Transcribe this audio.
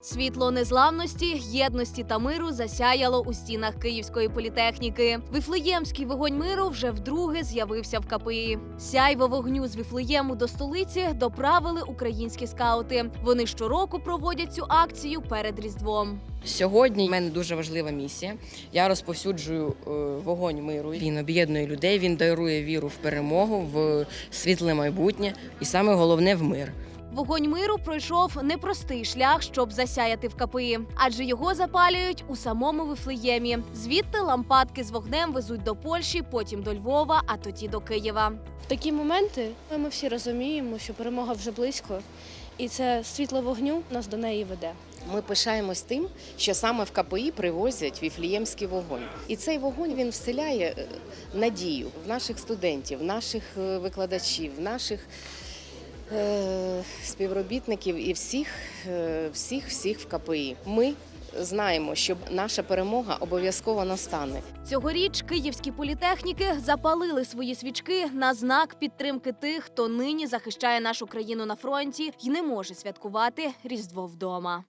Світло незламності, єдності та миру засяяло у стінах Київської політехніки. Віфлеємський вогонь миру вже вдруге з'явився в КПІ. Сяйво вогню з Віфлеєму до столиці доправили українські скаути. Вони щороку проводять цю акцію перед Різдвом. Сьогодні в мене дуже важлива місія. Я розповсюджую е, вогонь миру. Він об'єднує людей, він дарує віру в перемогу, в світле майбутнє і саме головне в мир. Вогонь миру пройшов непростий шлях, щоб засяяти в КПІ, адже його запалюють у самому Вифлеємі. Звідти лампадки з вогнем везуть до Польщі, потім до Львова, а тоді до Києва. В такі моменти ми всі розуміємо, що перемога вже близько, і це світло вогню нас до неї веде. Ми пишаємось тим, що саме в КПІ привозять віфліємський вогонь. І цей вогонь він вселяє е, надію в наших студентів, в наших е, викладачів, в наших співробітників і всіх, е, всіх, всіх в КПІ. Ми знаємо, що наша перемога обов'язково настане. Цьогоріч київські політехніки запалили свої свічки на знак підтримки тих, хто нині захищає нашу країну на фронті і не може святкувати Різдво вдома.